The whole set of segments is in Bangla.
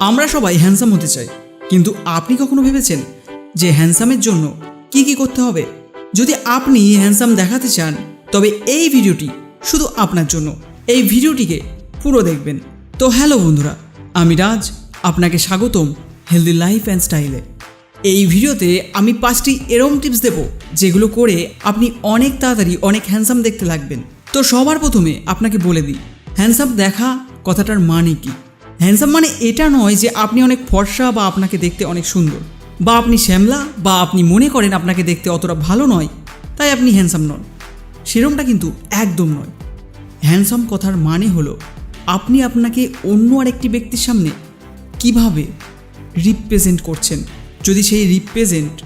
আমরা সবাই হ্যান্ডসাম হতে চাই। কিন্তু আপনি কখনো ভেবেছেন যে হ্যান্ডসামের জন্য কি কি করতে হবে? যদি আপনি হ্যান্ডসাম দেখাতে চান, তবে এই ভিডিওটি শুধু আপনার জন্য। এই ভিডিওটিকে পুরো দেখবেন। তো হ্যালো বন্ধুরা, আমি রাজ, আপনাকে স্বাগতম হেলদি লাইফ অ্যান্ড স্টাইলে এই ভিডিওতে আমি পাঁচটি এরম টিপস দেব, যেগুলো করে আপনি অনেক তাড়াতাড়ি অনেক হ্যান্ডসাম দেখতে লাগবেন। তো সবার প্রথমে আপনাকে বলে দিই হ্যান্ডসাম দেখা কথাটার মানে কি? হ্যান্ডসাম মানে এটা নয় যে আপনি অনেক ফর্সা বা আপনাকে দেখতে অনেক সুন্দর। বা আপনি শ্যামলা বা আপনি মনে করেন আপনাকে দেখতে অতটা ভালো নয়, তাই আপনি হ্যান্ডসাম নন। সেরমটা কিন্তু একদম নয়। হ্যান্ডসাম কথার মানে হলো, আপনি আপনাকে অন্য আরেকটি ব্যক্তির সামনে কীভাবে রিপ্রেজেন্ট করছেন? যদি সেই রিপ্রেজেন্ট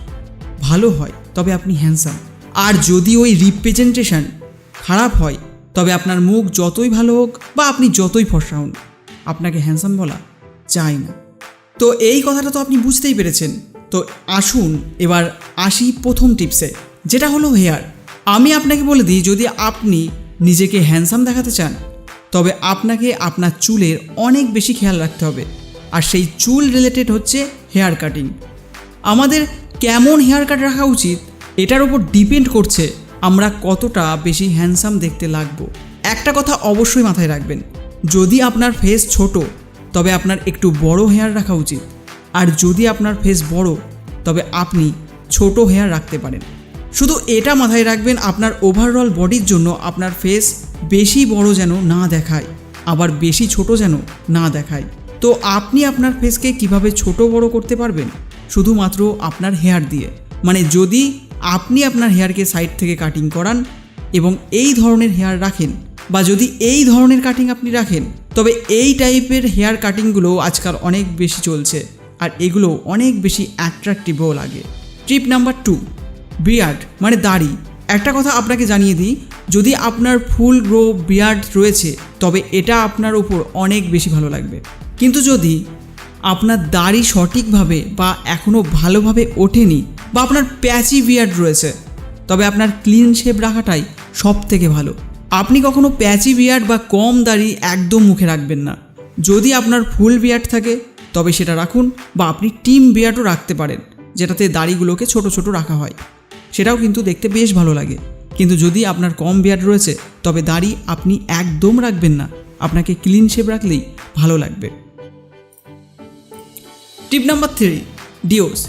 ভালো হয়, তবে আপনি হ্যান্ডসাম আর যদি ওই রিপ্রেজেন্টেশন খারাপ হয়, তবে আপনার মুখ যতই ভালো হোক বা আপনি যতই ফর্সা হন আপনাকে হ্যান্ডসাম বলা চাই না। তো এই কথাটা তো আপনি বুঝতেই পেরেছেন। তো আসুন এবার আসি প্রথম টিপসে যেটা হলো হেয়ার আমি আপনাকে বলে দিই, যদি আপনি নিজেকে হ্যান্ডসাম দেখাতে চান, তবে আপনাকে আপনার চুলের অনেক বেশি খেয়াল রাখতে হবে। আর সেই চুল রিলেটেড হচ্ছে হেয়ার কাটিং আমাদের কেমন হেয়ার কাট রাখা উচিত, এটার উপর ডিপেন্ড করছে আমরা কতটা বেশি হ্যান্ডসাম দেখতে লাগবো। একটা কথা অবশ্যই মাথায় রাখবেন যদি আপনার ফেস ছোট, তবে আপনার একটু বড় হেয়ার রাখা উচিত। আর যদি আপনার ফেস বড়, তবে আপনি ছোট হেয়ার রাখতে পারেন। শুধু এটা মাথায় রাখবেন, আপনার ওভারঅল বডির জন্য আপনার ফেস বেশি বড় যেন না দেখায়, আবার বেশি ছোট যেন না দেখায়। তো আপনি আপনার ফেসকে কীভাবে ছোট বড় করতে পারবেন? শুধুমাত্র আপনার হেয়ার দিয়ে। মানে যদি আপনি আপনার হেয়ারকে সাইড থেকে কাটিং করান এবং এই ধরনের হেয়ার রাখেন বা যদি এই ধরনের কাটিং আপনি রাখেন, তবে এই টাইপের হেয়ার কাটিংগুলো আজকাল অনেক বেশি চলছে আর এগুলো অনেক বেশি অ্যাট্রাকটিভও লাগে। ট্রিপ নাম্বার টু বিয়ার্ড মানে দাড়ি। একটা কথা আপনাকে জানিয়ে দিই, যদি আপনার ফুল গ্রো বিয়ার্ড রয়েছে, তবে এটা আপনার উপর অনেক বেশি ভালো লাগবে। কিন্তু যদি আপনার দাড়ি সঠিকভাবে বা এখনও ভালোভাবে ওঠেনি বা আপনার প্যাচি বিয়ার্ড রয়েছে, তবে আপনার ক্লিন শেপ রাখাটাই সব থেকে ভালো। আপনি কখনো প্যাচি বিয়ার্ড বা কম দাড়ি একদম মুখে রাখবেন না। যদি আপনার ফুল বিয়ার্ড থাকে, তবে সেটা রাখুন বা আপনি টিম বিয়ার্ডও রাখতে পারেন, যেটাতে দাড়িগুলোকে ছোট ছোট রাখা হয়। সেটাও কিন্তু দেখতে বেশ ভালো লাগে। কিন্তু যদি আপনার কম বিয়ার্ড রয়েছে, তবে দাড়ি আপনি একদম রাখবেন না। আপনাকে ক্লিন শেপ রাখলেই ভালো লাগবে। টিপ নাম্বার থ্রি, ডিওস।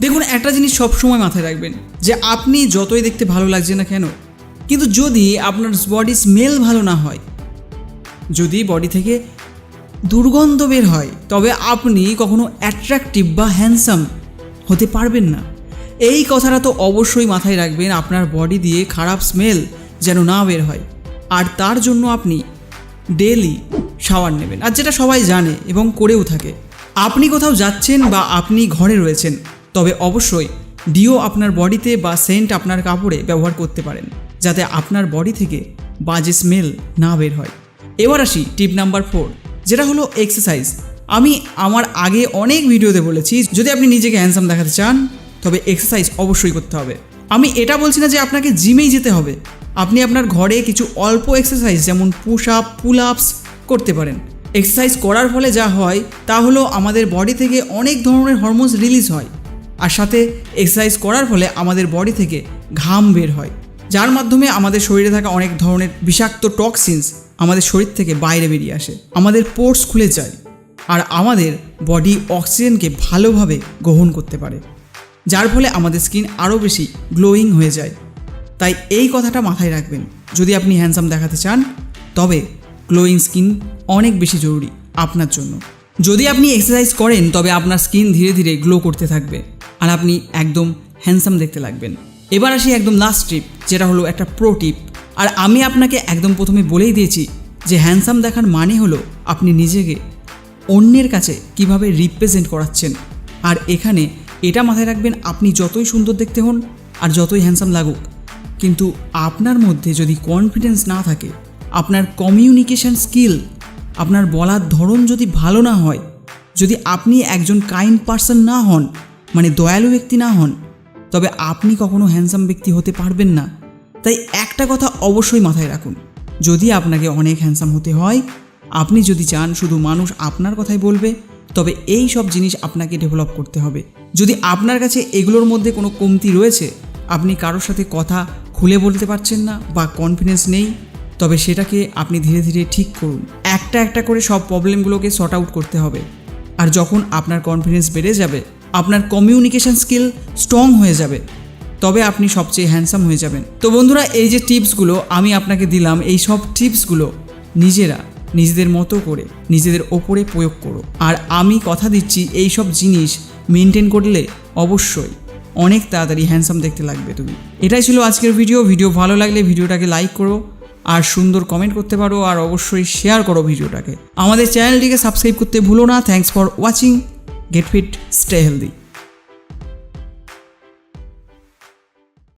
দেখুন, একটা জিনিস সবসময় মাথায় রাখবেন যে, আপনি যতই দেখতে ভালো লাগছে না কেন কিন্তু যদি আপনার বডি স্মেল ভালো না হয়, যদি বডি থেকে দুর্গন্ধ বের হয়, তবে আপনি কখনো অ্যাট্রাকটিভ বা হ্যান্ডসাম হতে পারবেন না। এই কথাটা তো অবশ্যই মাথায় রাখবেন, আপনার বডি দিয়ে খারাপ স্মেল যেন না বের হয়। আর তার জন্য আপনি ডেলি শাওয়ার নেবেন। আর যেটা সবাই জানে এবং করেও থাকে, আপনি কোথাও যাচ্ছেন বা আপনি ঘরে রয়েছেন, তবে অবশ্যই ডিও আপনার বডিতে বা সেন্ট আপনার কাপড়ে ব্যবহার করতে পারেন। যাতে আপনার বডি থেকে বাজে স্মেল না বের হয়। এবার আসি টিপ নাম্বার ফোর যেটা হলো এক্সারসাইজ আমি আমার আগে অনেক ভিডিওতে বলেছি, যদি আপনি নিজেকে হ্যান্ডসাম দেখাতে চান, তবে এক্সারসাইজ অবশ্যই করতে হবে। আমি এটা বলছি না যে আপনাকে জিমেই যেতে হবে। আপনি আপনার ঘরে কিছু অল্প এক্সারসাইজ যেমন পুশ আপ পুল আপস করতে পারেন। এক্সারসাইজ করার ফলে যা হয়, তা হলো আমাদের বডি থেকে অনেক ধরনের হরমোনস রিলিজ হয়। আর সাথে এক্সারসাইজ করার ফলে আমাদের বডি থেকে ঘাম বের হয়। যার মাধ্যমে আমাদের শরীরে থাকা অনেক ধরনের বিষাক্ত টক্সিনস আমাদের শরীর থেকে বাইরে বেরিয়ে আসে, আমাদের পোর্স খুলে যায়, আর আমাদের বডি অক্সিজেনকে ভালোভাবে গ্রহণ করতে পারে, যার ফলে আমাদের স্কিন আরও বেশি গ্লোয়িং হয়ে যায়। তাই এই কথাটা মাথায় রাখবেন, যদি আপনি হ্যান্ডসাম দেখাতে চান, তবে গ্লোয়িং স্কিন অনেক বেশি জরুরি আপনার জন্য। যদি আপনি এক্সারসাইজ করেন, তবে আপনার স্কিন ধীরে ধীরে গ্লো করতে থাকবে, আর আপনি একদম হ্যান্ডসাম দেখতে লাগবেন। এবার আসি একদম লাস্ট টিপ যেটা হলো একটা প্রো টিপ আর আমি আপনাকে একদম প্রথমে বলেই দিয়েছি যে হ্যান্ডসাম দেখার মানে হলো আপনি নিজেকে অন্যের কাছে কীভাবে রিপ্রেজেন্ট করাচ্ছেন। আর এখানে এটা মাথায় রাখবেন, আপনি যতই সুন্দর দেখতে হন আর যতই হ্যান্ডসাম লাগুক, কিন্তু আপনার মধ্যে যদি কনফিডেন্স না থাকে, আপনার কমিউনিকেশন স্কিল আপনার বলার ধরন যদি ভালো না হয়, যদি আপনি একজন কাইন্ড পার্সন না হন মানে দয়ালু ব্যক্তি না হন তবে আপনি কখনো হ্যান্ডসাম ব্যক্তি হতে পারবেন না। তাই একটা কথা অবশ্যই মাথায় রাখুন, যদি আপনাকে অনেক হ্যান্ডসাম হতে হয়, আপনি যদি চান শুধু মানুষ আপনার কথাই বলবে, তবে এই সব জিনিস আপনাকে ডেভেলপ করতে হবে। যদি আপনার কাছে এগুলোর মধ্যে কোনো কমতি রয়েছে, আপনি কারোর সাথে কথা খুলে বলতে পারছেন না বা কনফিডেন্স নেই, তবে সেটাকে আপনি ধীরে ধীরে ঠিক করুন। একটা একটা করে সব প্রবলেমগুলোকে সর্ট আউট করতে হবে। আর যখন আপনার কনফিডেন্স বেড়ে যাবে আপনার কমিউনিকেশন স্কিল স্ট্রং হয়ে যাবে। তবে আপনি সবচেয়ে হ্যান্ডসাম হয়ে যাবেন। তো বন্ধুরা, এই যে টিপসগুলো আমি আপনাকে দিলাম, এই সব টিপসগুলো নিজেরা, নিজেদের মতো করে, নিজেদের ওপরে প্রয়োগ করো। আর আমি কথা দিচ্ছি, এই সব জিনিস মেনটেন করলে অবশ্যই অনেক তাড়াতাড়ি হ্যান্ডসাম দেখতে লাগবে তুমি। এটাই ছিল আজকের ভিডিও ভিডিও ভালো লাগলে ভিডিওটাকে লাইক করো, আর সুন্দর কমেন্ট করতে পারো, আর অবশ্যই শেয়ার করো ভিডিওটাকে। আমাদের চ্যানেলটিকে সাবস্ক্রাইব করতে ভুলো না। Thanks for watching get fit stay healthy.